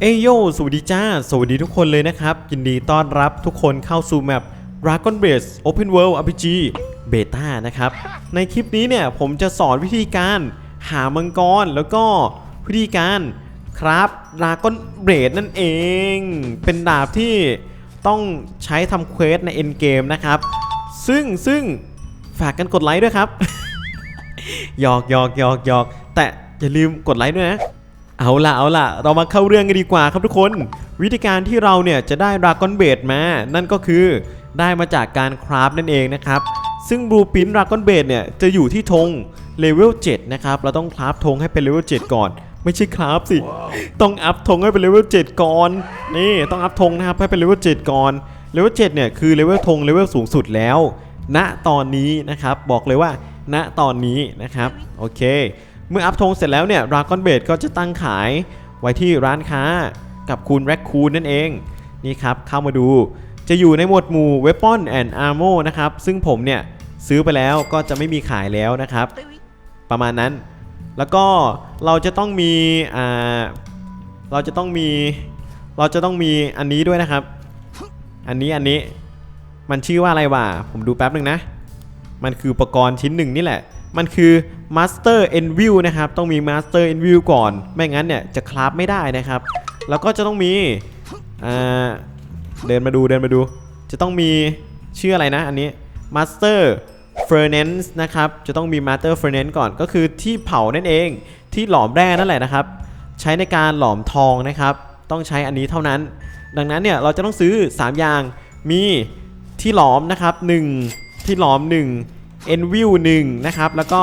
เอโยสวัสดีจ้า สวัสดีทุกคนเลยนะครับ ยินดีต้อนรับทุกคนเข้าสู่แมป Dragon Base Open World RPG Beta นะครับ ในคลิปนี้เนี่ยผมจะสอนวิธีการหามังกร แล้วก็วิธีการคราฟ Dragon Blade นั่นเอง เป็นดาบที่ต้องใช้ทำเควสใน End Game นะครับ ซึ่งซึ่งฝากกันกดไลค์ด้วยครับหยอกหยอกหยอกหยอกแต่อย่าลืมกดไลค์ด้วยนะ เอาล่ะเอาล่ะ เรามาเข้าเรื่องกันดีกว่าครับทุกคน วิธีการที่เราเนี่ยจะได้ดราก้อนเบดมา นั่นก็คือได้มาจากการคราฟนั่นเองนะครับ ซึ่งบลูปินดราก้อนเบดเนี่ยจะอยู่ที่ธงเลเวล7นะครับ เราต้องคราฟธงให้เป็นเลเวล7ก่อน ไม่ใช่คราฟสิ ต้องอัพธงให้เป็นเลเวล7ก่อน นี่ต้องอัพธงนะครับให้เป็นเลเวล7ก่อน เลเวล7เนี่ยคือเลเวลธงเลเวลสูงสุดแล้ว ณตอนนี้นะครับบอกเลยว่าณตอนนี้นะครับ โอเค เมื่ออัพธงเสร็จแล้วเนี่ย Dragon b a ก็จะตั้งขายไว้ที่ร้านค้ากับคุณแร็คคูนนั่นเอง นี่ครับเข้ามาดูจะอยู่ในหมวดหมู่ Weapon and Armor นะครับ ซึ่งผมเนี่ยซื้อไปแล้วก็จะไม่มีขายแล้วนะครับ ประมาณนั้น แล้วก็เราจะต้องมีอ่าเราจะต้องมีเราจะต้องมีอันนี้ด้วยนะครับ อันนี้อันนี้มันชื่อว่าอะไรวะผมดูแป๊บหนึ่งนะ มันคืออุปกรณ์ชิ้นหนึ่งนี่แหละ มันคือ Master Enview นะครับต้องมี Master Enview ก่อน ไม่งั้นเนี่ยจะคราฟไม่ได้นะครับ แล้วก็จะต้องมีอ่าเดินมาดูเดินมาดู จะต้องมีชื่ออะไรนะอันนี้ Master Furnace นะครับจะต้องมี Master Furnace ก่อนก็คือที่เผานั่นเองที่หลอมแร่นั่นแหละนะครับ ใช้ในการหลอมทองนะครับ ต้องใช้อันนี้เท่านั้น ดังนั้นเนี่ยเราจะต้องซื้อ 3 อย่างมีที่หลอมนะครับ 1 ที่หลอม 1 e n v i e w 1นะครับแล้วก็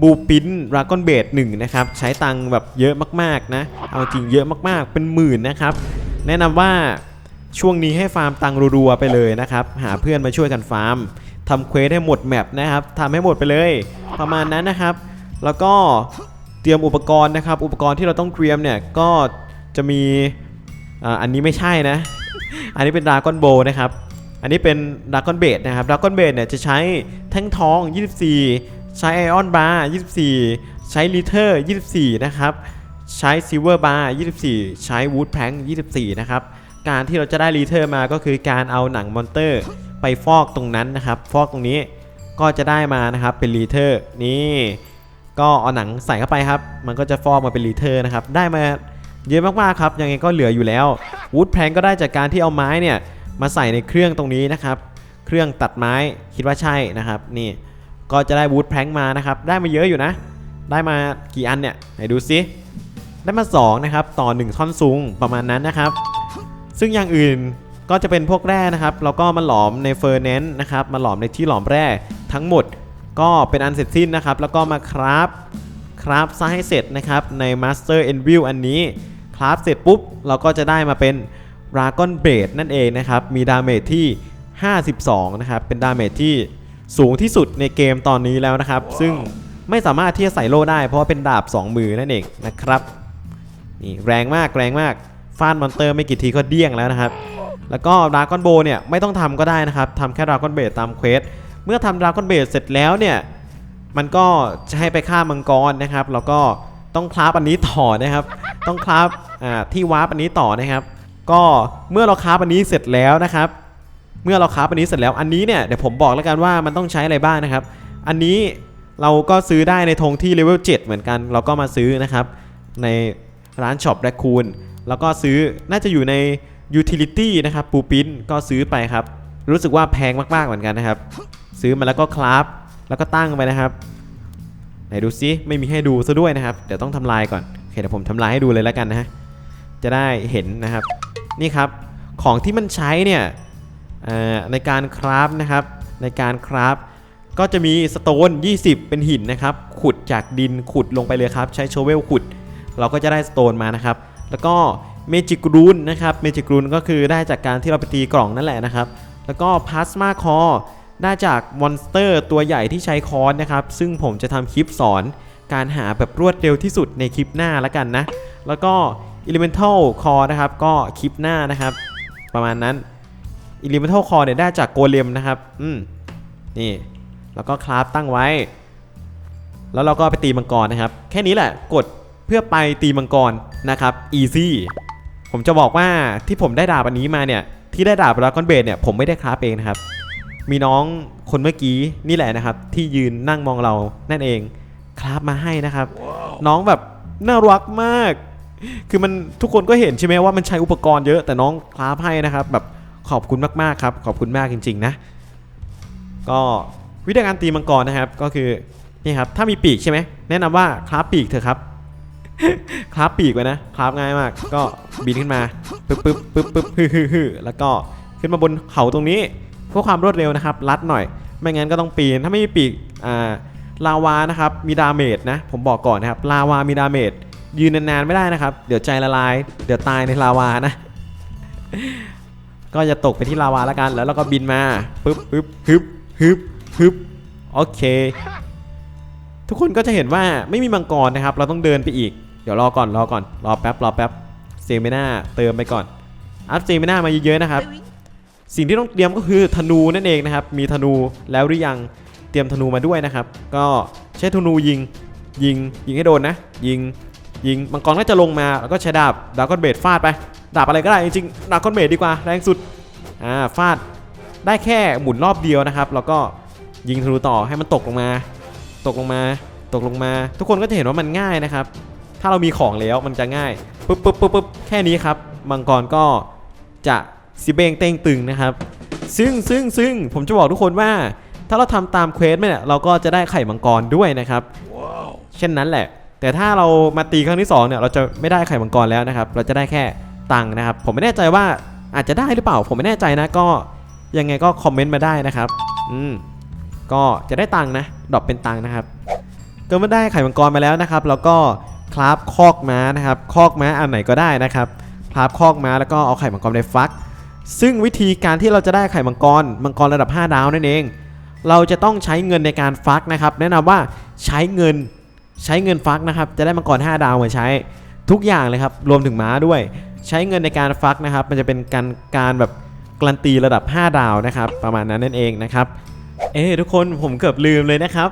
บูปินดรากอนเบด1นะครับ ใช้ตังแบบเยอะมากๆนะ เอาจริงเยอะมากๆ เป็นหมื่นนะครับ แนะนำว่าช่วงนี้ให้ฟาร์มตังรัวๆไปเลยนะครับ หาเพื่อนมาช่วยกันฟาร์มทำเควสให้หมดแมปนะครับทำให้หมดไปเลย ประมาณนั้นนะครับ แล้วก็เตรียมอุปกรณ์นะครับ อุปกรณ์ที่เราต้องเตรียมเนี่ยก็จะมีอ,อันนี้ไม่ใช่นะ อันนี้เป็นดราก้อนโบนะครับ อันนี้เป็นดราก้อนเบดนะครับดราก้อนเบดเนี่ยจะใช้แท่งทอง 24 ใช้ไอออนบาร์24 ใช้ลิเทอร์24 นะครับ ใช้ซิลเวอร์บาร์24 ใช้วูดแพง24 นะครับ การที่เราจะได้ลิเทอร์มาก็คือการเอาหนังมอนเตอร์ไปฟอกตรงนั้นนะครับ ฟอกตรงนี้ก็จะได้มานะครับเป็นลิเทอร์นี่ก็เอาหนังใส่เข้าไปครับ มันก็จะฟอกมาเป็นลิเทอร์นะครับ ได้มาเยอะมากๆครับ ยังไงก็เหลืออยู่แล้ว วูดแพงก็ได้จากการที่เอาไม้เนี่ยมาใส่ในเครื่องตรงนี้นะครับ เครื่องตัดไม้คิดว่าใช่นะครับ นี่ ก็จะได้วูดแพงมานะครับ ได้มาเยอะอยู่นะ ได้มากี่อันเนี่ยไหนดูซิได้มา 2 นะครับ ต่อ 1 ท่อนสูงประมาณนั้นนะครับ ซึ่งอย่างอื่นก็จะเป็นพวกแร่นะครับเราก็มาหลอมในเฟอร์เนนนะครับ มาหลอมในที่หลอมแร่ทั้งหมดก็เป็นอันเสร็จสิ้นนะครับ แล้วก็มาคราฟคราฟซะให้เสร็จนะครับ ใน Master e n v i e w อันนี้คราฟเสร็จปุ๊บ เราก็จะได้มาเป็น Dragon Blade นั่นเองนะครับ มีดาเมจที่ 52 นะครับ เป็นดาเมจที่ สูงที่สุดในเกมตอนนี้แล้วนะครับ ซึ่งไม่สามารถที่จะใส่โล่ได้ เพราะว่าเป็นดาบ 2 มือนั่นเองนะครับนี่แรงมากแรงมากฟาดมอนเตอร์ไม่กี่ทีก็เดี้ยงแล้วนะครับ แล้วก็ดราก้อนโบเนี่ยไม่ต้องทำก็ได้นะครับทำแค่ดราก้อนเบดตามเควสเมื่อทำดราก้อนเบดเสร็จแล้วเนี่ยมันก็จะให้ไปฆ่ามังกรนะครับ แล้วก็ต้องคราฟอันนี้ต่อนะครับ ต้องคราฟอ่าที่วาร์ปอันนี้ต่อนะครับ ก็เมื่อเราคราฟอันนี้เสร็จแล้วนะครับ เมื่อเราคราฟอันนี้เสร็จแล้วอันนี้เนี่ยเดี๋ยวผมบอกแล้วกันว่ามันต้องใช้อะไรบ้างนะครับ อันนี้เราก็ซื้อได้ในธงที่เลเวล7เหมือนกัน เราก็มาซื้อนะครับ ในร้านช็อปแรคคูนแล้วก็ซื้อน่าจะอยู่ใน Utility นะครับปูปินก็ซื้อไปครับ รู้สึกว่าแพงมากๆเหมือนกันนะครับ ซื้อมาแล้วก็คราฟแล้วก็ตั้งไปนะครับไหนดูซิไม่มีให้ดูซะด้วยนะครับ เดี๋ยวต้องทำลายก่อนโอเคเดี๋ยวผมทำลายให้ดูเลยแล้วกันนะฮะจะได้เห็นนะครับ นี่ครับของที่มันใช้เนี่ย ในการคราฟนะครับในการคราฟก็จะมีสโตน 20 เป็นหินนะครับ ขุดจากดินขุดลงไปเลยครับ ใช้โชเวลขุด เราก็จะได้สโตนมานะครับ แล้วก็เมจิกรูนนะครับเมจิกรูนก็คือได้จากการที่เราไปตีกล่องนั่นแหละนะครับ แล้วก็พลาสมาคอได้จากมอนสเตอร์ตัวใหญ่ที่ใช้คอนนะครับ ซึ่งผมจะทำคลิปสอนการหาแบบรวดเร็วที่สุดในคลิปหน้าแล้วกันนะ แล้วก็ Elemental Core นะครับ ก็คลิปหน้านะครับ ประมาณนั้น Elemental Core เนี่ยได้จากโกเลมนะครับอืมนี่แล้วก็คราฟตั้งไว้ แล้วเราก็ไปตีมังกรนะครับ แค่นี้แหละกดเพื่อไปตีมังกรนะครับ easy ผมจะบอกว่าที่ผมได้ดาบอันนี้มาเนี่ย ที่ได้ดาบดราก้อนเบดเนี่ยผมไม่ได้คราฟเองนะครับ มีน้องคนเมื่อกี้นี่แหละนะครับ ที่ยืนนั่งมองเรานั่นเองคราฟมาให้นะครับ น้องแบบน่ารักมาก คือมันทุกคนก็เห็นใช่ไหมว่ามันใช้อุปกรณ์เยอะแต่น้องคราฟให้นะครับแบบ ขอบคุณมากๆครับ ขอบคุณมากจริง ๆ นะ ก็วิธีการตีมังกรนะครับ ก็คือนี่ครับถ้ามีปีกใช่ไหมแนะนำว่าคราฟปีกเถอะครับคราฟปีกไว้นะคราฟง่ายมาก ก็บินขึ้นมาปึ๊บปึ๊บปึ๊บปึ๊บฮึฮึฮึแล้วก็ขึ้นมาบนเขาตรงนี้เพื่อความรวดเร็วนะครับ ลัดหน่อย ไม่งั้นก็ต้องปีนถ้าไม่มีปีกอ่าลาวานะครับมีดาเมจนะผมบอกก่อนนะครับลาวามีดาเมจยืนนานๆไม่ได้นะครับ เดี๋ยวใจละลาย เดี๋ยวตายในลาวานะ ก็จะตกไปที่ลาวาแล้วกัน แล้วเราก็บินมาปึ๊บปึ๊บฮึบฮึบฮึบโอเค ทุกคนก็จะเห็นว่าไม่มีมังกรนะครับ เราต้องเดินไปอีก เดี๋ยวรอก่อนรอก่อน รอแป๊บรอแป๊บเซมิน่าเติมไปก่อน อัพเซมิน่ามาเยอะๆนะครับ สิ่งที่ต้องเตรียมก็คือธนูนั่นเองนะครับ มีธนูแล้วหรือยัง เตรียมธนูมาด้วยนะครับ ก็ใช้ธนูยิง ยิง ยิงให้โดนนะ ยิง ยิง มังกรก็จะลงมา แล้วก็ใช้ดาบดาบก้อนเบดฟาดไป ดาบอะไรก็ได้จริงๆดาบก้อนเบดดีกว่าแรงสุดอ่าฟาดได้แค่หมุนรอบเดียวนะครับ แล้วก็ยิงธนูต่อให้มันตกลงมา ตกลงมา ตกลงมา ทุกคนก็จะเห็นว่ามันง่ายนะครับ ถ้าเรามีของแล้วมันจะง่ายปุ๊บปุ๊บปุ๊บปุ๊บแค่นี้ครับมังกรก็จะสิเบงเต้งตึงนะครับ ซึ่งซึ่งซึ่งผมจะบอกทุกคนว่า ถ้าเราทำตามเควสเนี่ยเราก็จะได้ไข่มังกรด้วยนะครับเช่นนั้นแหละ แต่ถ้าเรามาตีครั้งที่สองเนี่ยเราจะไม่ได้ไข่มังกรแล้วนะครับ เราจะได้แค่ ตังค์นะครับ ผมไม่แน่ใจว่าอาจจะได้หรือเปล่า ผมไม่แน่ใจนะก็ยังไงก็คอมเมนต์มาได้นะครับอืมก็จะได้ตังค์นะดรอปเป็นตังค์นะครับ ก็เมื่อได้ไข่มังกรมาแล้วนะครับ แล้วก็คราฟคอกม้านะครับคอกม้าอันไหนก็ได้นะครับคราฟคอกม้าแล้วก็เอาไข่มังกรไปฟัก ซึ่งวิธีการที่เราจะได้ไข่มังกรมังกรระดับ 5 ดาวนั่นเอง เราจะต้องใช้เงินในการฟักนะครับ แนะนำว่าใช้เงินใช้เงินฟักนะครับ จะได้มังกร 5 ดาวมาใช้ทุกอย่างเลยครับ รวมถึงม้าด้วย ใช้เงินในการฟักนะครับ มันจะเป็นการการแบบการันตีระดับ 5 ดาวนะครับ ประมาณนั้นนั่นเองนะครับ เอ้ทุกคนผมเกือบลืมเลยนะครับ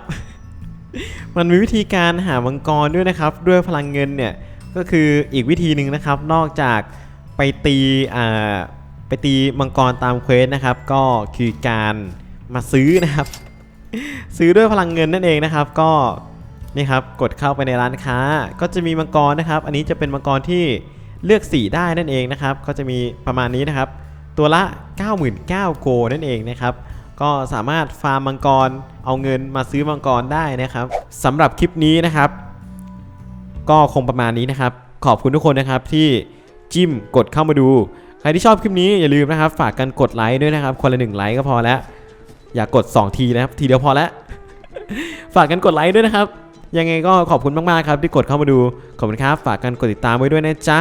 มันมีวิธีการหามังกรด้วยนะครับ ด้วยพลังเงินเนี่ยก็คืออีกวิธีหนึ่งนะครับ นอกจากไปตีอ่าไปตีมังกรตามเควสนะครับ ก็คือการมาซื้อนะครับ ซื้อด้วยพลังเงินนั่นเองนะครับ ก็นี่ครับกดเข้าไปในร้านค้า ก็จะมีมังกรนะครับ อันนี้จะเป็นมังกรที่ เลือกสีได้นั่นเองนะครับก็จะมีประมาณนี้นะครับ ตัวละ 99,000โกนั่นเองนะครับก็สามารถฟาร์มมังกรเอาเงินมาซื้อมังกรได้นะครับสำหรับคลิปนี้นะครับ ก็คงประมาณนี้นะครับ ขอบคุณทุกคนนะครับที่จิ้มกดเข้ามาดู ใครที่ชอบคลิปนี้อย่าลืมนะครับ ฝากกันกดไลค์ด้วยนะครับ คนละหนึ่งไลค์ก็พอแล้ว อย่ากด 2 ทีนะครับ ทีเดียวพอแล้ว ฝากกันกดไลค์ด้วยนะครับ ยังไงก็ขอบคุณมากๆครับที่กดเข้ามาดู ขอบคุณครับ ฝากกันกดติดตามไว้ด้วยนะจ๊ะ